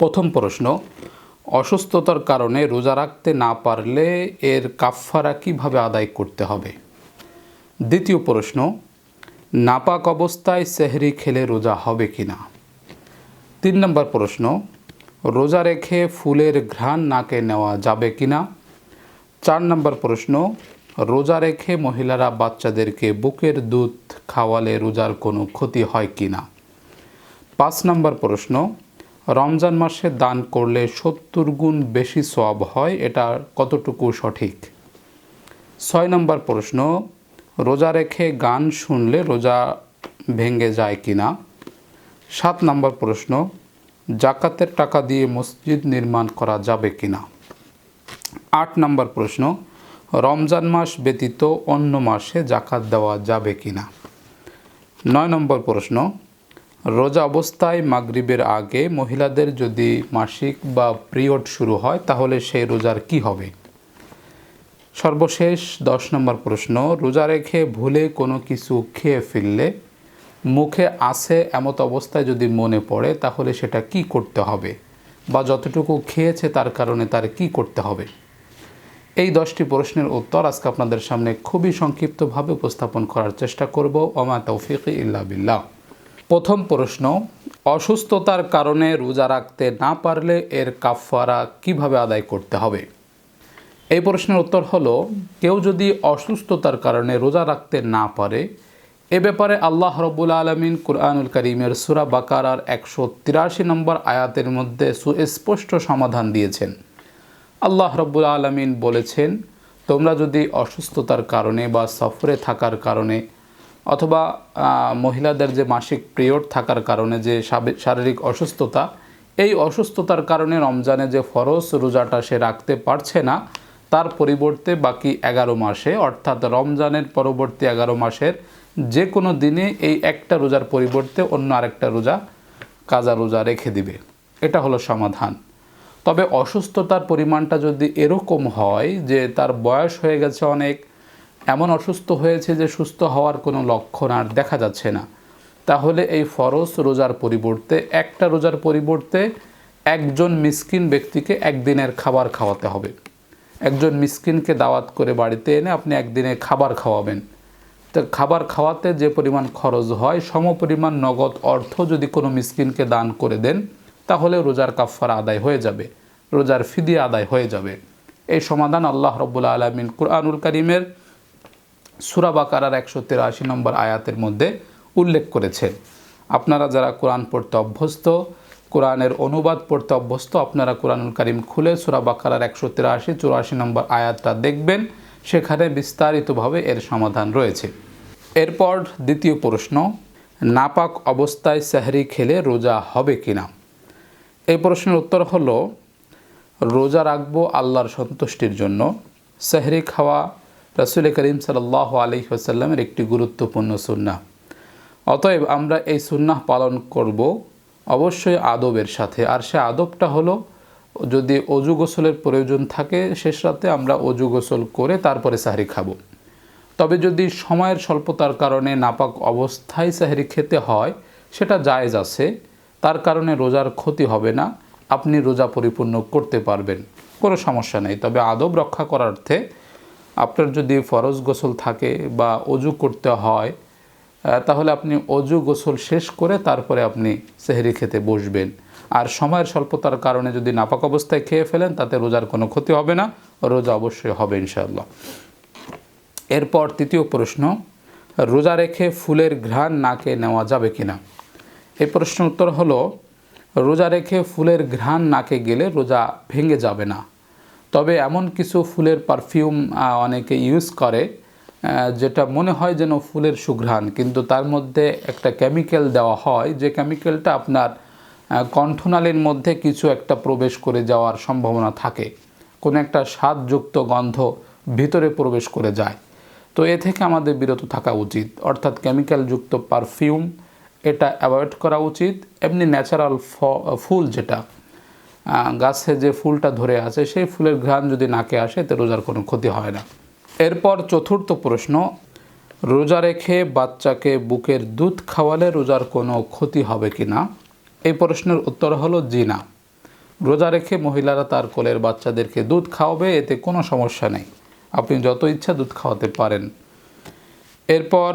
প্রথম প্রশ্ন, অসুস্থতার কারণে রোজা রাখতে না পারলে এর কাফফারা কীভাবে আদায় করতে হবে? দ্বিতীয় প্রশ্ন, নাপাক অবস্থায় সেহরি খেলে রোজা হবে কি না তিন নম্বর প্রশ্ন, রোজা রেখে ফুলের ঘ্রাণ নাকে নেওয়া যাবে কি না চার নম্বর প্রশ্ন, রোজা রেখে মহিলারা বাচ্চাদেরকে বুকের দুধ খাওয়ালে রোজার কোনো ক্ষতি হয় কি না পাঁচ নম্বর প্রশ্ন রমজান মাসে দান করলে সত্তর গুণ বেশি সব হয়, এটা কতটুকু সঠিক? ছয় নম্বর প্রশ্ন, রোজা রেখে গান শুনলে রোজা ভেঙে যায় কি না সাত নম্বর প্রশ্ন, জাকাতের টাকা দিয়ে মসজিদ নির্মাণ করা যাবে কি না আট নম্বর প্রশ্ন, রমজান মাস ব্যতীত অন্য মাসে জাকাত দেওয়া যাবে কি না নয় নম্বর প্রশ্ন রোজা অবস্থায় মাগরিবের আগে মহিলাদের যদি মাসিক বা পিরিয়ড শুরু হয়, তাহলে সেই রোজার কি হবে? সর্বশেষ দশ নম্বর প্রশ্ন, রোজা রেখে ভুলে কোনো কিছু খেয়ে ফেললে মুখে আসে এমত অবস্থায় যদি মনে পড়ে, তাহলে সেটা কি করতে হবে? বা যতটুকু খেয়েছে তার কারণে তার কি করতে হবে? এই দশটি প্রশ্নের উত্তর আজকে আপনাদের সামনে খুবই সংক্ষিপ্তভাবে উপস্থাপন করার চেষ্টা করব। ওমা তৌফিক ইল্লা বিল্লাহ। প্রথম প্রশ্ন, অসুস্থতার কারণে রোজা রাখতে না পারলে এর কাফারা কীভাবে আদায় করতে হবে? এই প্রশ্নের উত্তর হলো, কেউ যদি অসুস্থতার কারণে রোজা রাখতে না পারে, এ ব্যাপারে আল্লাহ রব্বুল আলমিন কুরআনুল করিমের সুরা বাকারার একশো তিরাশি নম্বর আয়াতের মধ্যে সুস্পষ্ট সমাধান দিয়েছেন। আল্লাহ রব্বুল আলমিন বলেছেন, তোমরা যদি অসুস্থতার কারণে বা সফরে থাকার কারণে অথবা মহিলাদের যে মাসিক পিরিয়ড থাকার কারণে যে শারীরিক অসুস্থতা, এই অসুস্থতার কারণে রমজানে যে ফরজ রোজাটা সে রাখতে পারছে না, তার পরিবর্তে বাকি এগারো মাসে, অর্থাৎ রমজানের পরবর্তী এগারো মাসের যে কোনো দিনে এই একটা রোজার পরিবর্তে অন্য আরেকটা রোজা, কাজা রোজা রেখে দিবে। এটা হলো সমাধান। তবে অসুস্থতার পরিমাণটা যদি এরকম হয় যে তার বয়স হয়ে গেছে অনেক এমন অসুস্থ হয়েছে যে সুস্থ হওয়ার কোনো লক্ষণ আর দেখা যাচ্ছে না। তাহলে এই ফরজ রোজার পরিবর্তে, একটা রোজার পরিবর্তে একজন মিসকিন ব্যক্তিকে একদিনের খাবার খাওয়াতে হবে। একজন মিসকিনকে দাওয়াত করে বাড়িতে এনে আপনি একদিনে খাবার খাওয়াবেন। তো খাবার খাওয়াতে যে পরিমাণ খরচ হয়, সম পরিমাণ নগদ অর্থ যদি কোনো মিসকিনকে দান করে দেন, তাহলে রোজার কাফার আদায় হয়ে যাবে, রোজার ফিদি আদায় হয়ে যাবে। এই সমাধান আল্লাহ রব্বুল্লা আলমিন কুরআনুল করিমের সুরাবাকারার একশো তেরাশি নম্বর আয়াতের মধ্যে উল্লেখ করেছেন। আপনারা যারা কোরআন পড়তে অভ্যস্ত, কোরআনের অনুবাদ পড়তে অভ্যস্ত, আপনারা কোরআনুল করিম খুলে সুরাবাকারার একশো তেরাশি, চুরাশি নম্বর আয়াতটা দেখবেন, সেখানে বিস্তারিতভাবে এর সমাধান রয়েছে। এরপর দ্বিতীয় প্রশ্ন, নাপাক অবস্থায় সাহরি খেলে রোজা হবে কিনা? এই প্রশ্নের উত্তর হলো, রোজা রাখব আল্লাহর সন্তুষ্টির জন্য, সাহরি খাওয়া রসুল করিম সাল্লাহ আলি আসাল্লামের একটি গুরুত্বপূর্ণ সুন্না অতএব আমরা এই সুন্নাহ পালন করব অবশ্যই আদবের সাথে। আর সে আদবটা হলো, যদি অজু গোসলের প্রয়োজন থাকে, শেষ রাতে আমরা অজু গোসল করে তারপরে সাহারি খাব। তবে যদি সময়ের স্বল্পতার কারণে নাপাক অবস্থায় সাহারি খেতে হয়, সেটা জায়েজ আছে। তার কারণে রোজার ক্ষতি হবে না। আপনি রোজা পরিপূর্ণ করতে পারবেন। কোনো সমস্যা নেই। তবে আদব রক্ষা করার অর্থে আপনার যদি ফরজ গোসল থাকে বা অজু করতে হয় তাহলে আপনি অজু গোসল শেষ করে তারপরে আপনি সেহরি খেতে বসবেন। আর সময়ের স্বল্পতার কারণে যদি নাপাক অবস্থায় খেয়ে ফেলেন, তাতে রোজার কোনো ক্ষতি হবে না। রোজা অবশ্যই হবে ইনশাআল্লাহ। এরপর তৃতীয় প্রশ্ন, রোজা রেখে ফুলের ঘ্রাণ নাকে নেওয়া যাবে কি না এই প্রশ্নের উত্তর হলো, রোজা রেখে ফুলের ঘ্রাণ নাকে গেলে রোজা ভেঙে যাবে না। তবে এমন কিছু ফুলের পারফিউম অনেকে ইউজ করে যেটা মনে হয় যেন ফুলের সুঘ্রাণ, কিন্তু তার মধ্যে একটা কেমিক্যাল দেওয়া হয়, যে কেমিক্যালটা আপনার কণ্ঠনালীর মধ্যে কিছু একটা প্রবেশ করে যাওয়ার সম্ভাবনা থাকে। কোনো একটা স্বাদযুক্ত গন্ধ ভিতরে প্রবেশ করে যায়। তো এ থেকে আমাদের বিরত থাকা উচিত। অর্থাৎ কেমিক্যালযুক্ত পারফিউম এটা অ্যাভয়েড করা উচিত। এমনি ন্যাচারাল ফুল যেটা গাছে যে ফুলটা ধরে আছে, সেই ফুলের ঘ্রাণ যদি নাকে আসে, এতে রোজার কোনো ক্ষতি হয় না। এরপর চতুর্থ প্রশ্ন, রোজা রেখে বাচ্চাকে বুকের দুধ খাওয়ালে রোজার কোনো ক্ষতি হবে কি না? এই প্রশ্নের উত্তর হলো জি না। রোজা রেখে মহিলারা তার কোলের বাচ্চাদেরকে দুধ খাওয়াবে, এতে কোনো সমস্যা নেই। আপনি যত ইচ্ছা দুধ খাওয়াতে পারেন। এরপর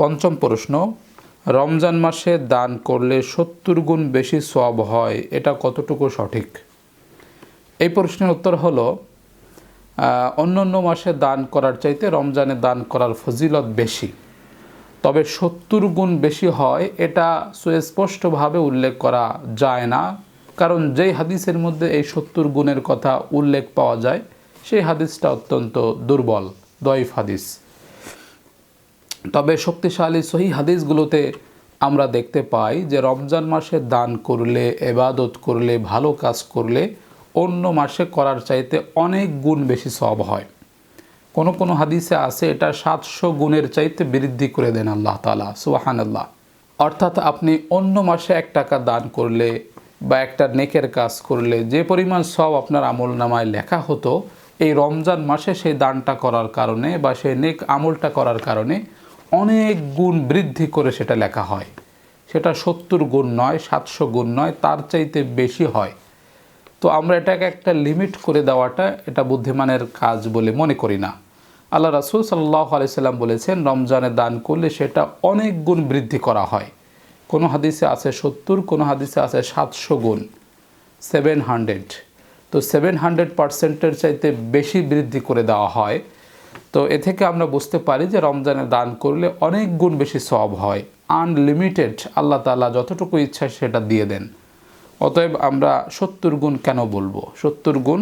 পঞ্চম প্রশ্ন রমজান মাসে দান করলে সত্তর গুণ বেশি সব হয়, এটা কতটুকু সঠিক? এই প্রশ্নের উত্তর হলো অন্য অন্য মাসে দান করার চাইতে রমজানে দান করার ফজিলত বেশি। তবে সত্তর গুণ বেশি হয়, এটা সুস্পষ্টভাবে উল্লেখ করা যায় না। কারণ যেই হাদিসের মধ্যে এই সত্তর গুণের কথা উল্লেখ পাওয়া যায়, সেই হাদিসটা অত্যন্ত দুর্বল, দয়ফ হাদিস। তবে শক্তিশালী সহি হাদিসগুলোতে আমরা দেখতে পাই যে রমজান মাসে দান করলে, এবাদত করলে, ভালো কাজ করলে অন্য মাসে করার চাইতে অনেক গুণ বেশি সব হয়। কোনো কোনো হাদিসে আছে এটা সাতশো গুণের চাইতে বৃদ্ধি করে দেন আল্লাহ তালা সুবাহান আল্লাহ অর্থাৎ আপনি অন্য মাসে এক টাকা দান করলে বা একটা নেকের কাজ করলে যে পরিমাণ সব আপনার আমল নামায় লেখা হতো, এই রমজান মাসে সেই দানটা করার কারণে বা সেই নেক আমলটা করার কারণে অনেক গুণ বৃদ্ধি করে সেটা লেখা হয়। সেটা সত্তর গুণ নয়, সাতশো গুণ নয়, তার চাইতে বেশি হয়। তো আমরা এটাকে একটা লিমিট করে দেওয়াটা এটা বুদ্ধিমানের কাজ বলে মনে করি না। আল্লাহ রাসুল সাল্লাহ আলাইসাল্লাম বলেছেন, রমজানে দান করলে সেটা অনেক গুণ বৃদ্ধি করা হয়। কোনো হাদিসে আছে সত্তর, কোনো হাদিসে আছে সাতশো গুণ সেভেন হান্ড্রেড তো সেভেন হান্ড্রেড পার্সেন্টের চাইতে বেশি বৃদ্ধি করে দেওয়া হয়। তো এ থেকে আমরা বুঝতে পারি যে রমজানে দান করলে অনেক গুণ বেশি সব হয়। আনলিমিটেড আল্লাহ তালা যতটুকু ইচ্ছা সেটা দিয়ে দেন। অতএব আমরা সত্তর গুণ কেন বলব? সত্তর গুণ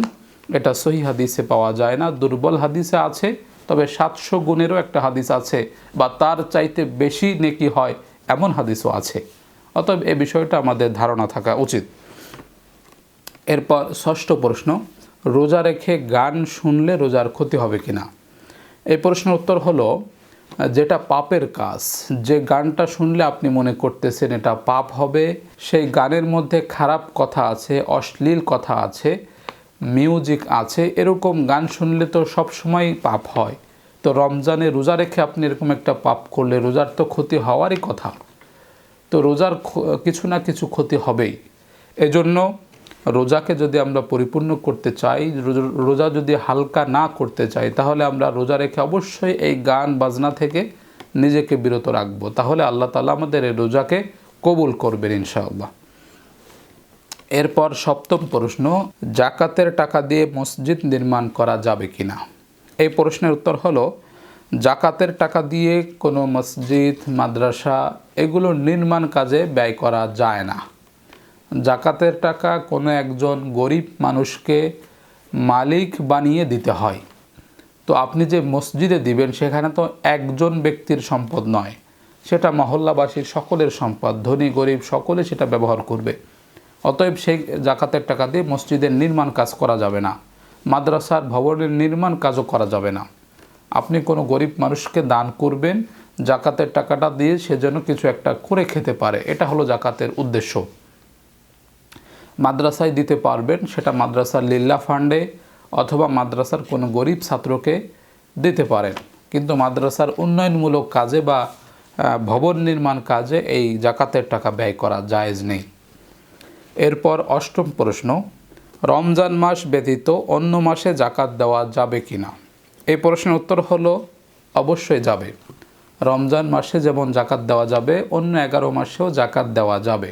এটা সহি হাদিসে পাওয়া যায় না, দুর্বল হাদিসে আছে, তবে সাতশো গুণেরও একটা হাদিস আছে, বা তার চাইতে বেশি নেকি হয় এমন হাদিসও আছে। অতএব এ বিষয়টা আমাদের ধারণা থাকা উচিত। এরপর ষষ্ঠ প্রশ্ন, রোজা রেখে গান শুনলে রোজার ক্ষতি হবে কিনা? এই প্রশ্নের উত্তর হলো, যেটা পাপের কাজ। যে গানটা শুনলে আপনি মনে করতেছেন এটা পাপ হবে, সেই গানের মধ্যে খারাপ কথা আছে, অশ্লীল কথা আছে, মিউজিক আছে, এরকম গান শুনলে তো সব সময় পাপ হয়। তো রমজানে রোজা রেখে আপনি এরকম একটা পাপ করলে রোজার তো ক্ষতি হওয়ারই কথা। তো রোজার কিছু না কিছু ক্ষতি হবেই। এজন্য রোজাকে যদি আমরা পরিপূর্ণ করতে চাই, রোজা যদি হালকা না করতে চাই, তাহলে আমরা রোজা রেখে অবশ্যই এই গান, বাজনা থেকে নিজেকে বিরত রাখব। তাহলে আল্লাহ তালা আমাদের এই রোজাকে কবুল করবেন ইনশাআল্লাহ। এরপর সপ্তম প্রশ্ন, জাকাতের টাকা দিয়ে মসজিদ নির্মাণ করা যাবে কি না এই প্রশ্নের উত্তর হলো, জাকাতের টাকা দিয়ে কোনো মসজিদ, মাদ্রাসা, এগুলো নির্মাণ কাজে ব্যয় করা যায় না। জাকাতের টাকা কোনো একজন গরিব মানুষকে মালিক বানিয়ে দিতে হয়। তো আপনি যে মসজিদে দিবেন, সেখানে তো একজন ব্যক্তির সম্পদ নয়। সেটা মহল্লাবাসীর সকলের সম্পদ। ধনী, গরিব সকলে সেটা ব্যবহার করবে। অতএব সেই জাকাতের টাকা দিয়ে মসজিদের নির্মাণ কাজ করা যাবে না। মাদ্রাসার ভবনের নির্মাণ কাজও করা যাবে না। আপনি কোনো গরিব মানুষকে দান করবেন, জাকাতের টাকাটা দিয়ে সে যেন কিছু একটা করে খেতে পারে। এটা হলো জাকাতের উদ্দেশ্য। মাদ্রাসায় দিতে পারবেন, সেটা মাদ্রাসার লিল্লা ফান্ডে অথবা মাদ্রাসার কোনো গরিব ছাত্রকে দিতে পারেন। কিন্তু মাদ্রাসার উন্নয়নমূলক কাজে বা ভবন নির্মাণ কাজে এই জাকাতের টাকা ব্যয় করা জায়েজ নেই। এরপর অষ্টম প্রশ্ন, রমজান মাস ব্যতীত অন্য মাসে জাকাত দেওয়া যাবে কি না এই প্রশ্নের উত্তর হলো, অবশ্যই যাবে। রমজান মাসে যেমন জাকাত দেওয়া যাবে, অন্য এগারো মাসেও জাকাত দেওয়া যাবে।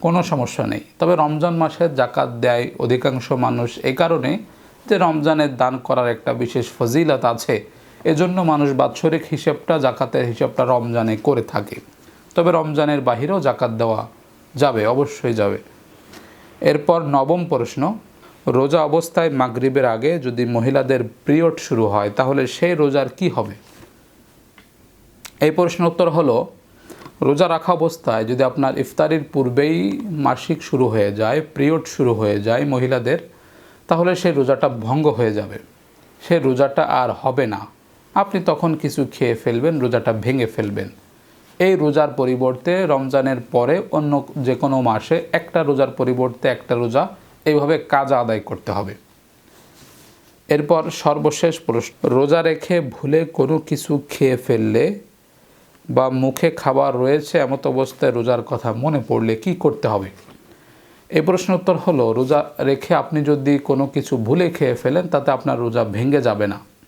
কোনো সমস্যা নেই। তবে রমজান মাসে জাকাত দেয় অধিকাংশ মানুষ। এই কারণে যে রমজানের দান করার একটা বিশেষ ফজিলত আছে, এজন্য মানুষ বাৎসরিক হিসেবটা, জাকাতের হিসেবটা রমজানে করে থাকে। তবে রমজানের বাহিরেও জাকাত দেওয়া যাবে, অবশ্যই যাবে। এরপর নবম প্রশ্ন, রোজা অবস্থায় মাগরিবের আগে যদি মহিলাদের পিরিয়ড শুরু হয়, তাহলে সেই রোজার কি হবে? এই প্রশ্ন উত্তর হলো রোজা রাখা অবস্থায় যদি আপনার ইফতারির পূর্বেই মাসিক শুরু হয়ে যায়, পিরিয়ড শুরু হয়ে যায় মহিলাদের, তাহলে সেই রোজাটা ভঙ্গ হয়ে যাবে। সে রোজাটা আর হবে না। আপনি তখন কিছু খেয়ে ফেলবেন, রোজাটা ভেঙে ফেলবেন। এই রোজার পরিবর্তে রমজানের পরে অন্য যে কোনো মাসে একটা রোজার পরিবর্তে একটা রোজা এইভাবে কাজ আদায় করতে হবে। এরপর সর্বশেষ প্রশ্ন, রোজা রেখে ভুলে কোনো কিছু খেয়ে ফেললে বা মুখে খাবার রয়েছে এমত অবস্থায় রোজার কথা মনে পড়লে কি করতে হবে? এই প্রশ্ন উত্তর হলো, রোজা রেখে আপনি যদি কোনো কিছু ভুলে খেয়ে ফেলেন, তাতে আপনার রোজা ভেঙে যাবে না।